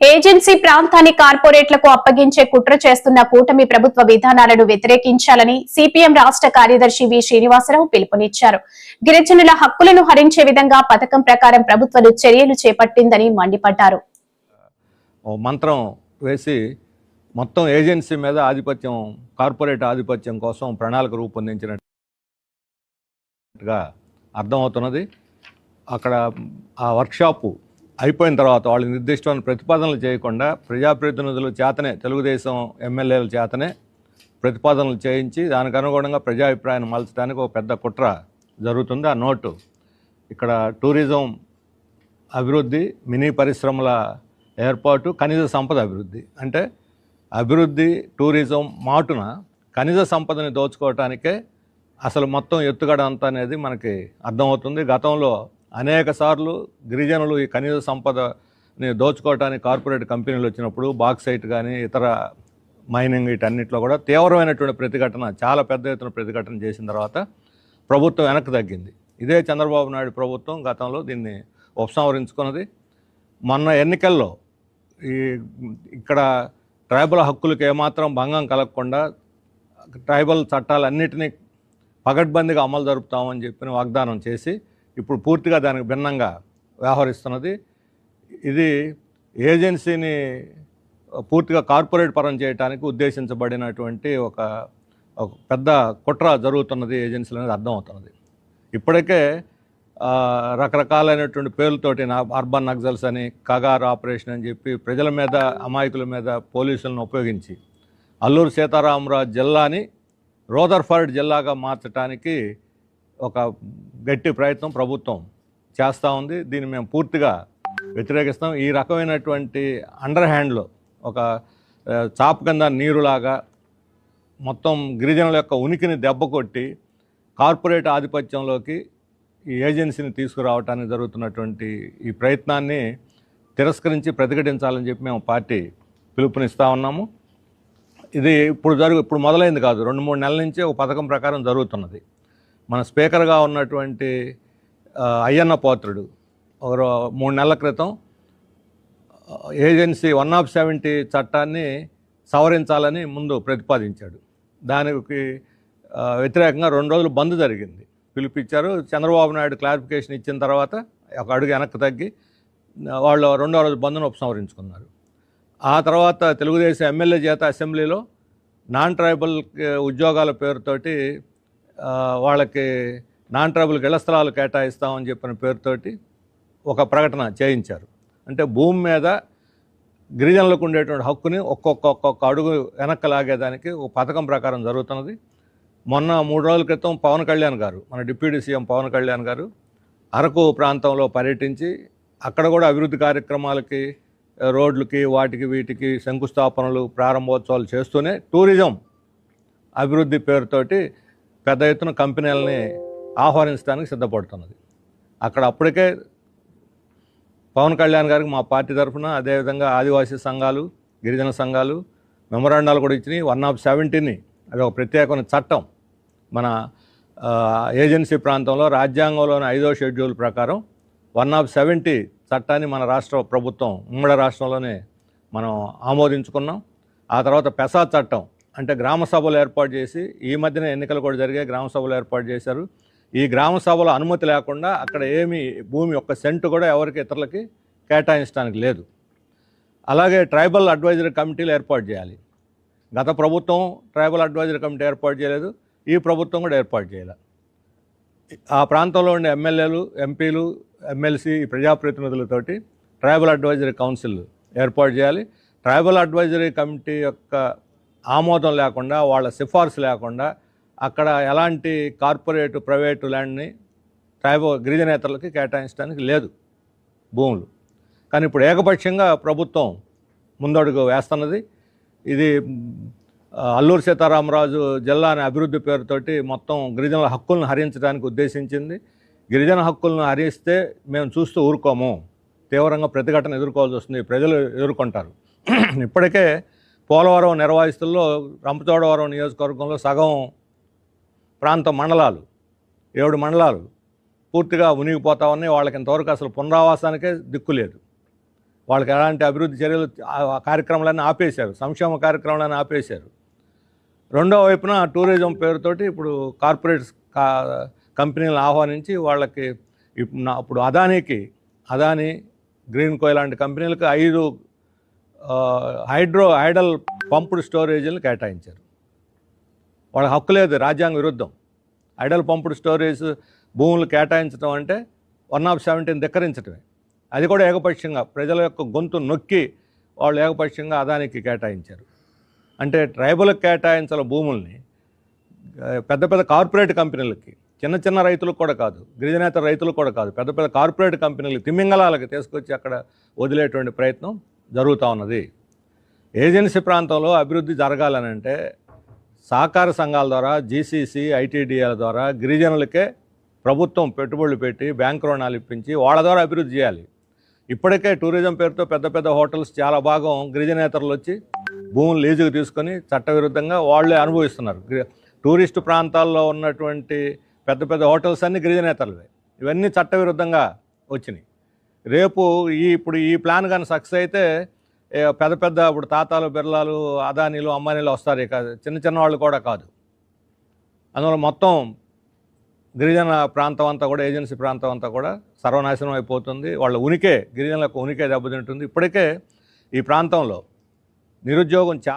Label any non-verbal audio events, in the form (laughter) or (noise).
Agency ప్రాంతాన్ని కార్పొరేట్లకు అప్పగించే కుట్ర చేస్తున్న కూటమి ప్రభుత్వ విధానాలను వ్యతిరేకించాలని సిపిఎం రాష్ట్ర కార్యదర్శి వి శ్రీనివాసరావు పిలుపునిచ్చారు. గిరిజనుల హక్కులను హరించే విధంగా పథకం ప్రకారం ప్రభుత్వం చర్యలు చేపట్టిందని మండిపడ్డారు. మంత్రం వేసి మొత్తం ఏజెన్సీ మీద ఆధిపత్యం కార్పొరేట్ ఆధిపత్యం కోసం ప్రణాళిక రూపొందించినట్టుగా అర్థమవుతున్నది. అక్కడ ఆ వర్క్షాపు అయిపోయిన తర్వాత వాళ్ళు నిర్దిష్టమైన ప్రతిపాదనలు చేయకుండా ప్రజాప్రతినిధుల చేతనే తెలుగుదేశం ఎమ్మెల్యేల చేతనే ప్రతిపాదనలు చేయించి దానికి అనుగుణంగా ప్రజాభిప్రాయాన్ని మలచడానికి ఒక పెద్ద కుట్ర జరుగుతుంది. ఆ నోటు ఇక్కడ టూరిజం అభివృద్ధి మినీ పరిశ్రమల ఏర్పాటు ఖనిజ సంపద అభివృద్ధి. అంటే అభివృద్ధి టూరిజం మాటున ఖనిజ సంపదని దోచుకోవటానికే అసలు మొత్తం ఎత్తుగడ అంత అనేది మనకి అర్థమవుతుంది. గతంలో అనేక సార్లు గిరిజనులు ఈ ఖనిజ సంపదని దోచుకోవటానికి కార్పొరేట్ కంపెనీలు వచ్చినప్పుడు బాక్సైట్ కానీ ఇతర మైనింగ్ వీటన్నిటిలో కూడా తీవ్రమైనటువంటి ప్రతిఘటన చాలా పెద్ద ఎత్తున ప్రతిఘటన చేసిన తర్వాత ప్రభుత్వం వెనక్కి తగ్గింది. ఇదే చంద్రబాబు నాయుడు ప్రభుత్వం గతంలో దీన్ని ఉపసంహరించుకున్నది. మొన్న ఎన్నికల్లో ఈ ఇక్కడ ట్రైబల్ హక్కులకు ఏమాత్రం భంగం కలగకుండా ట్రైబల్ చట్టాలన్నిటినీ పగడ్బందీగా అమలు జరుపుతామని చెప్పిన వాగ్దానం చేసి ఇప్పుడు పూర్తిగా దానికి భిన్నంగా వ్యవహరిస్తున్నది. ఇది ఏజెన్సీని పూర్తిగా కార్పొరేట్ పరం చేయడానికి ఉద్దేశించబడినటువంటి ఒక ఒక పెద్ద కుట్ర జరుగుతున్నది ఏజెన్సీలు అనేది అర్థమవుతున్నది. ఇప్పటికే రకరకాలైనటువంటి పేర్లతోటి నా అర్బన్ నక్సల్స్ అని కగార్ ఆపరేషన్ అని చెప్పి ప్రజల మీద అమాయకుల మీద పోలీసులను ఉపయోగించి అల్లూరు సీతారామరాజు జిల్లాని రోదర్ఫర్డ్ జిల్లాగా మార్చడానికి ఒక గట్టి ప్రయత్నం ప్రభుత్వం చేస్తూ ఉంది. దీన్ని మేము పూర్తిగా వ్యతిరేకిస్తాం. ఈ రకమైనటువంటి అండర్ హ్యాండ్లో ఒక చాప కింద నీరులాగా మొత్తం గిరిజనుల యొక్క ఉనికిని దెబ్బ కొట్టి కార్పొరేట్ ఆధిపత్యంలోకి ఈ ఏజెన్సీని తీసుకురావడానికి జరుగుతున్నటువంటి ఈ ప్రయత్నాన్ని తిరస్కరించి ప్రతిఘటించాలని చెప్పి మేము పార్టీ పిలుపునిస్తూ ఉన్నాము. ఇది ఇప్పుడు జరుగు ఇప్పుడు మొదలైంది కాదు. రెండు మూడు నెలల నుంచి ఒక పథకం ప్రకారం జరుగుతున్నది. మన స్పీకర్గా ఉన్నటువంటి అయ్యన్న పాత్రుడు. ఒక మూడు నెలల క్రితం ఏజెన్సీ వన్ ఆఫ్ సెవెంటీ చట్టాన్ని సవరించాలని ముందు ప్రతిపాదించాడు. దానికి వ్యతిరేకంగా రెండు రోజులు బంద్ జరిగింది. పిలిపించారు చంద్రబాబు నాయుడు క్లారిఫికేషన్ ఇచ్చిన తర్వాత ఒక అడుగు వెనక్కి తగ్గి వాళ్ళు రెండో రోజు బంద్ను ఉపసంహరించుకున్నారు. ఆ తర్వాత తెలుగుదేశం ఎమ్మెల్యే చేత అసెంబ్లీలో నాన్ ట్రైబల్ ఉద్యోగాల పేరుతోటి వాళ్ళకి నాన్ ట్రైబుల్ ఇళ్ళ స్థలాలు కేటాయిస్తామని చెప్పిన పేరుతోటి ఒక ప్రకటన చేయించారు. అంటే భూమి మీద గిరిజనులకు ఉండేటువంటి హక్కుని ఒక్కొక్క ఒక్కొక్క అడుగు వెనక్కి లాగేదానికి ఒక పథకం ప్రకారం జరుగుతున్నది. మొన్న మూడు రోజుల క్రితం పవన్ కళ్యాణ్ గారు మన డిప్యూటీ సీఎం పవన్ కళ్యాణ్ గారు అరకు ప్రాంతంలో పర్యటించి అక్కడ కూడా అభివృద్ధి కార్యక్రమాలకి రోడ్లకి వాటికి వీటికి శంకుస్థాపనలు ప్రారంభోత్సవాలు చేస్తూనే టూరిజం అభివృద్ధి పేరుతోటి పెద్ద ఎత్తున కంపెనీలని ఆహ్వానించడానికి సిద్ధపడుతున్నది. అక్కడ అప్పటికే పవన్ కళ్యాణ్ గారికి మా పార్టీ తరఫున అదేవిధంగా ఆదివాసీ సంఘాలు గిరిజన సంఘాలు మెమరాండాలు కూడా ఇచ్చినాయి. వన్ ఆఫ్ సెవెంటీని అది ఒక ప్రత్యేకమైన చట్టం మన ఏజెన్సీ ప్రాంతంలో రాజ్యాంగంలోని ఐదో షెడ్యూల్ ప్రకారం వన్ ఆఫ్ సెవెంటీ చట్టాన్ని మన రాష్ట్ర ప్రభుత్వం ఉమ్మడి రాష్ట్రంలోనే మనం ఆమోదించుకున్నాం. ఆ తర్వాత పెసా చట్టం అంటే గ్రామ సభలు ఏర్పాటు చేసి ఈ మధ్యన ఎన్నికలు కూడా జరిగాయి గ్రామ సభలు ఏర్పాటు చేశారు. ఈ గ్రామ సభలో అనుమతి లేకుండా అక్కడ ఏమి భూమి ఒక్క సెంటు కూడా ఎవరికి ఇతరులకి కేటాయించడానికి లేదు. అలాగే ట్రైబల్ అడ్వైజరీ కమిటీలు ఏర్పాటు చేయాలి. గత ప్రభుత్వం ట్రైబల్ అడ్వైజరీ కమిటీ ఏర్పాటు చేయలేదు ఈ ప్రభుత్వం కూడా ఏర్పాటు చేయాలి. ఆ ప్రాంతంలో ఉండే ఎమ్మెల్యేలు ఎంపీలు ఎమ్మెల్సీ ప్రజాప్రతినిధులతోటి ట్రైబల్ అడ్వైజరీ కౌన్సిల్ ఏర్పాటు చేయాలి. ట్రైబల్ అడ్వైజరీ కమిటీ యొక్క ఆమోదం లేకుండా వాళ్ళ సిఫార్సు లేకుండా అక్కడ ఎలాంటి కార్పొరేట్ ప్రైవేటు ల్యాండ్ని ట్రైబల్ గిరిజనేతలకి కేటాయించడానికి లేదు భూములు. కానీ ఇప్పుడు ఏకపక్షంగా ప్రభుత్వం ముందడుగు వేస్తున్నది. ఇది అల్లూరు సీతారామరాజు జిల్లా అనే అభివృద్ధి పేరుతోటి మొత్తం గిరిజనుల హక్కులను హరించడానికి ఉద్దేశించింది. గిరిజన హక్కులను హరిస్తే మేము చూస్తూ ఊరుకోము. తీవ్రంగా ప్రతిఘటన ఎదుర్కోవాల్సి వస్తుంది. ప్రజలు ఎదుర్కొంటారు. (clears throat) ఇప్పటికే పోలవరం నిర్వహిస్తుల్లో రంపచోడవరం నియోజకవర్గంలో సగం ప్రాంత మండలాలు ఏడు మండలాలు పూర్తిగా మునిగిపోతా ఉన్నాయి. వాళ్ళకి ఇంతవరకు అసలు పునరావాసానికే దిక్కు లేదు. వాళ్ళకి ఎలాంటి అభివృద్ధి చర్యలు కార్యక్రమాలన్నీ ఆపేశారు. సంక్షేమ కార్యక్రమాలన్నీ ఆపేశారు. రెండో వైపున టూరిజం పేరుతోటి ఇప్పుడు కార్పొరేట్ కా కంపెనీలను ఆహ్వానించి వాళ్ళకి ఇప్పుడు ఇప్పుడు అదానీకి అదానీ గ్రీన్ కో లాంటి కంపెనీలకు ఐదు హైడ్రో హైడల్ పంపుడు స్టోరేజీలను కేటాయించారు. వాళ్ళకి హక్కు లేదు రాజ్యాంగ విరుద్ధం. ఐడల్ పంపుడు స్టోరేజ్ భూములు కేటాయించడం అంటే వన్ ఆఫ్ సెవెంటీని ధిక్కరించడమే అది కూడా ఏకపక్షంగా ప్రజల యొక్క గొంతు నొక్కి వాళ్ళు ఏకపక్షంగా అదానికి కేటాయించారు. అంటే ట్రైబల్కి కేటాయించాల భూముల్ని పెద్ద పెద్ద కార్పొరేట్ కంపెనీలకి చిన్న చిన్న రైతులకు కూడా కాదు గిరిజనేతర రైతులకు కూడా కాదు పెద్ద పెద్ద కార్పొరేట్ కంపెనీలు తిమ్మింగళాలకి తీసుకొచ్చి అక్కడ వదిలేటువంటి ప్రయత్నం జరుగుతూ ఉన్నది. ఏజెన్సీ ప్రాంతంలో అభివృద్ధి జరగాలని అంటే సహకార సంఘాల ద్వారా జీసీసీ ఐటీడీఎల ద్వారా గిరిజనులకే ప్రభుత్వం పెట్టుబడులు పెట్టి బ్యాంక్ రుణాలు ఇప్పించి వాళ్ళ ద్వారా అభివృద్ధి చేయాలి. ఇప్పటికే టూరిజం పేరుతో పెద్ద పెద్ద హోటల్స్ చాలా భాగం గిరిజనేతరులు వచ్చి భూములు లీజుకు తీసుకొని చట్టవిరుద్ధంగా వాళ్ళే అనుభవిస్తున్నారు. టూరిస్టు ప్రాంతాల్లో ఉన్నటువంటి పెద్ద పెద్ద హోటల్స్ అన్నీ గిరిజనేతరులవే. ఇవన్నీ చట్టవిరుద్ధంగా వచ్చినాయి. రేపు ఈ ఇప్పుడు ఈ ప్లాన్ కానీ సక్సెస్ అయితే పెద్ద పెద్ద ఇప్పుడు తాతాలు బిర్లాలు అదానీలు అమ్మానీలు వస్తారు ఇక. చిన్న చిన్న వాళ్ళు కూడా కాదు. అందువల్ల మొత్తం గిరిజన ప్రాంతం అంతా కూడా ఏజెన్సీ ప్రాంతం అంతా కూడా సర్వనాశనం అయిపోతుంది. వాళ్ళ ఉనికే గిరిజనులకు ఉనికే దెబ్బతింటుంది. ఇప్పటికే ఈ ప్రాంతంలో నిరుద్యోగం చా